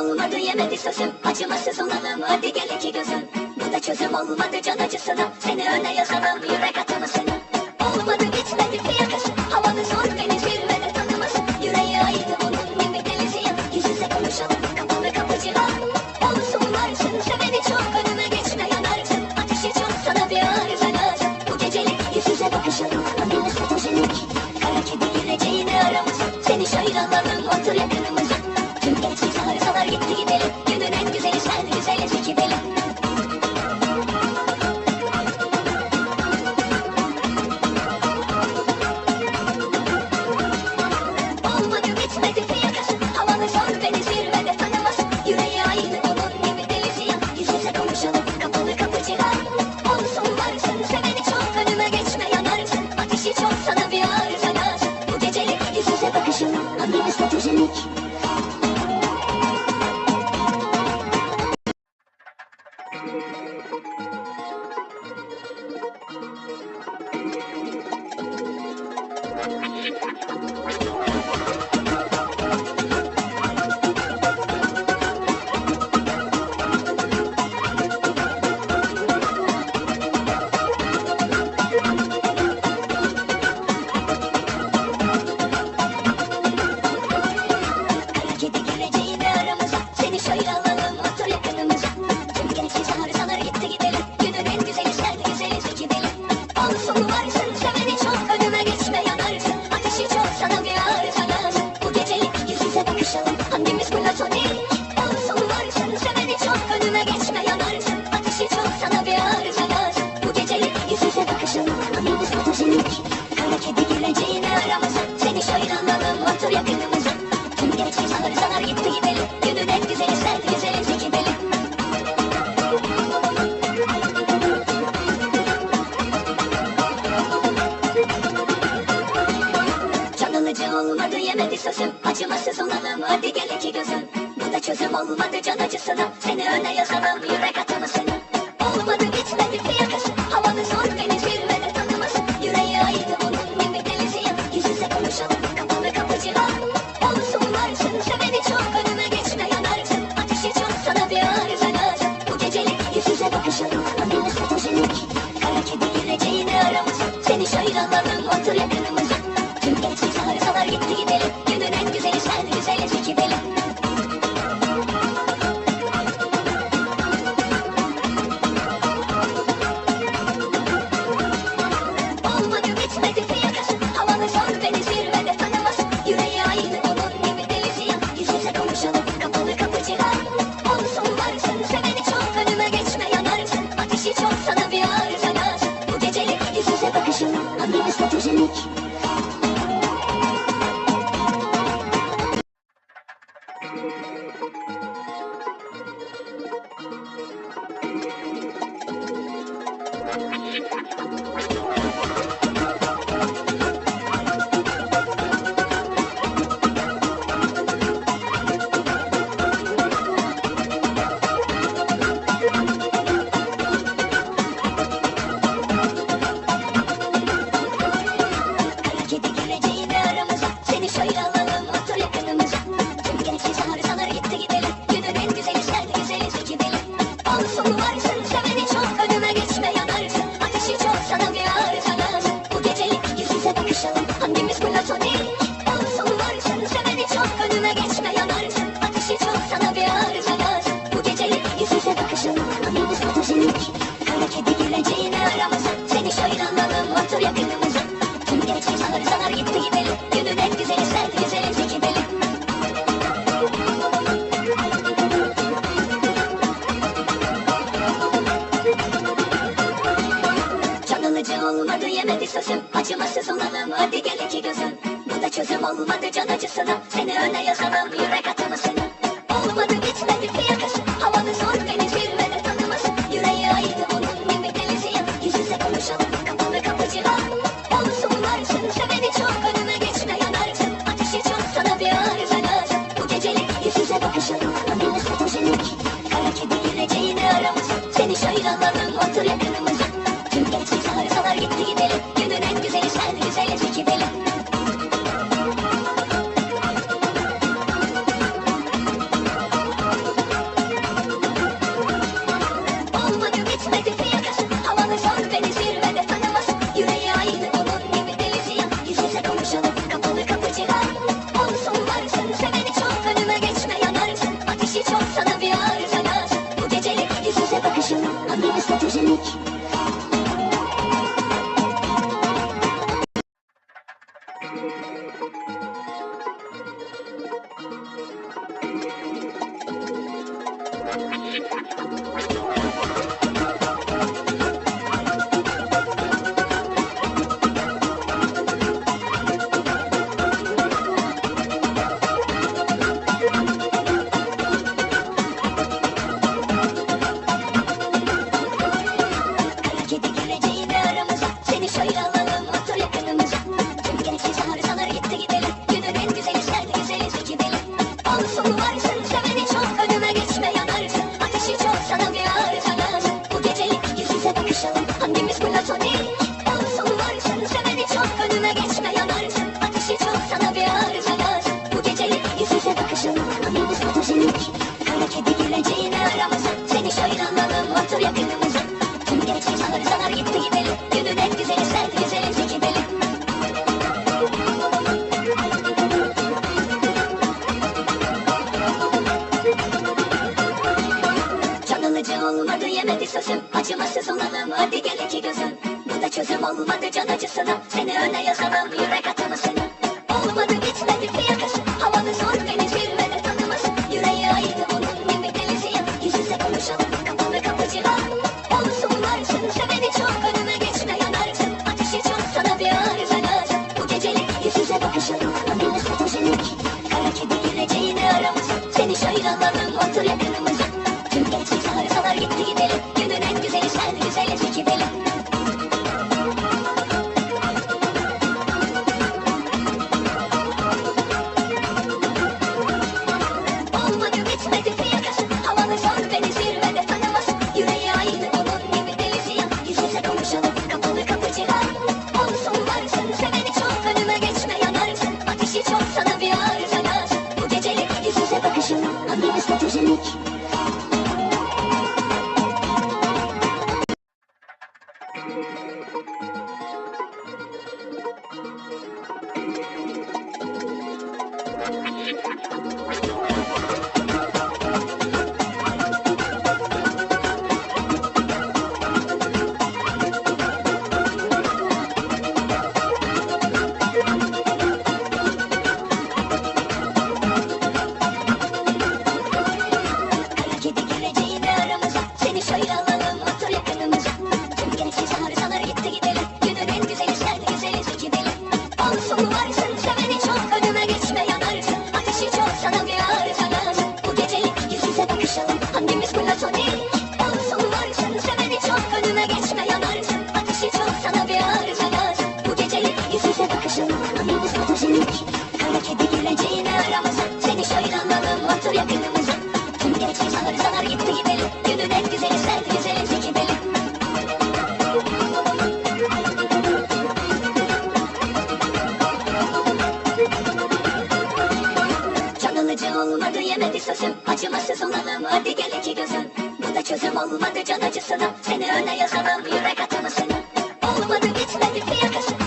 olmadı yemedi sözüm Acımasız olalım. Hadi gel iki gözüm. Bu da çözüm olmadı can acısına Seni öne yazamam yürek atımı seni Olmadı gitmedi fiyakası Thank you. bitmedi sözüm Acımasız olalım. Hadi gel iki gözüm. Bu da çözüm olmadı can acısına Seni öne yazamam yürek atımı seni Olmadı bitmedi fiyakası Thank you. Thank you. saçım Acımasız olalım hadi gel iki gözüm. Bu da çözüm olmadı can acısına Seni öne yazamam yürek atamasını. Olmadı bitmedi fiyakası Havalı zor beni zirvede tanıması. Yüreğe aydı onun gibi delisiyim Yüz yüze konuşalım kapı ve kapıcı Olursa umarsın seveni çok Önüme geçme yanarsın. Ateşi çok Sana bir arıza lazım bu gecelik Yüz yüze bakışalım. Ömrümüz fotojenik Kara kedi yüreceğini aramız Seni şöyle anladım otur yakınımıza. Tüm geçmiş arızalar gitti gidelim. Thank you. saçım Acımasız olalım hadi gel iki gözüm. Bu da çözüm olmadı can acısına. Seni öne yazamam yürek atamasına. Olmadı bitmedi fiyakası Havalı zor benim Thank you. Öğrenemedi sözüm acımasız olalım. Hadi gel iki gözüm. Bu da çözüm olmadı can acısına Seni öne yazalım yürek atımısını Olmadı bitmedi fiyakası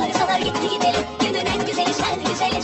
Kalır salar gitti gidelim. Gidin en güzeli sen güzeli.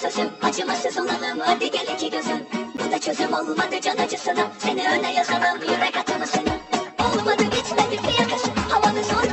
acısısın Acımasız olalım hadi gel iki gözüm. Bu da çözüm olmadı can acısına Seni öne yazalım yürek atamasına Olmadı bitmedi fiyakası Havalı zor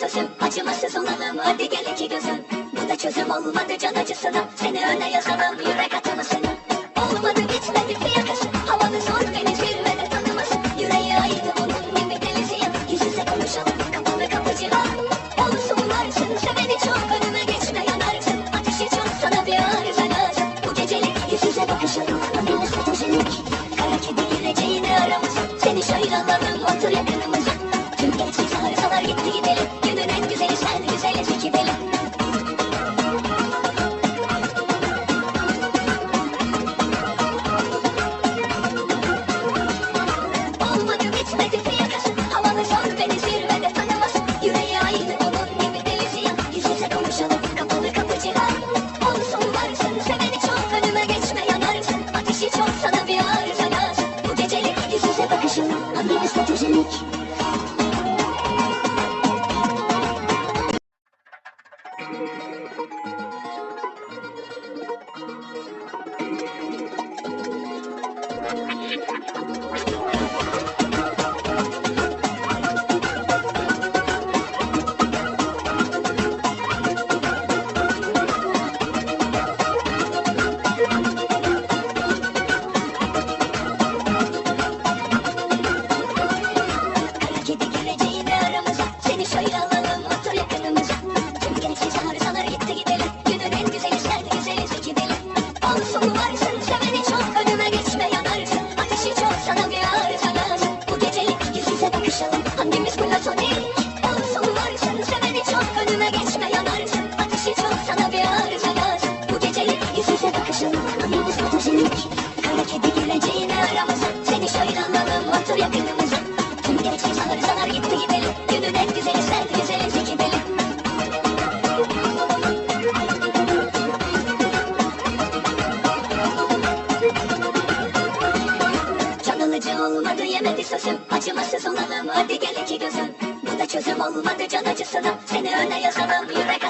acımasızım Acımasız olalım. Hadi gel iki gözüm. Bu da çözüm olmadı can acısına. Seni öne yazalım yürek atamasına Olmadı bitmedi fiyakası Havalı zor beni zirvede tanıması. Yüreği aydı onun gibi delisiyen Yüz yüze konuşalım kapı ve kapıcı Olsun varsın seveni çok önüme geçme yanarsın. Ateşi çok sana bir arıza lazım Bu gecelik yüz yüze bakışalım. Ömrümüz stratejilik Kara kedi gireceğine aramız Seni şöyle alalım otur yakınımıza. Tüm geçmiş arızalar gitti gidelim. hadi gel iki gözüm. Bu da çözüm olmadı can acısına Seni öne yazalım yürek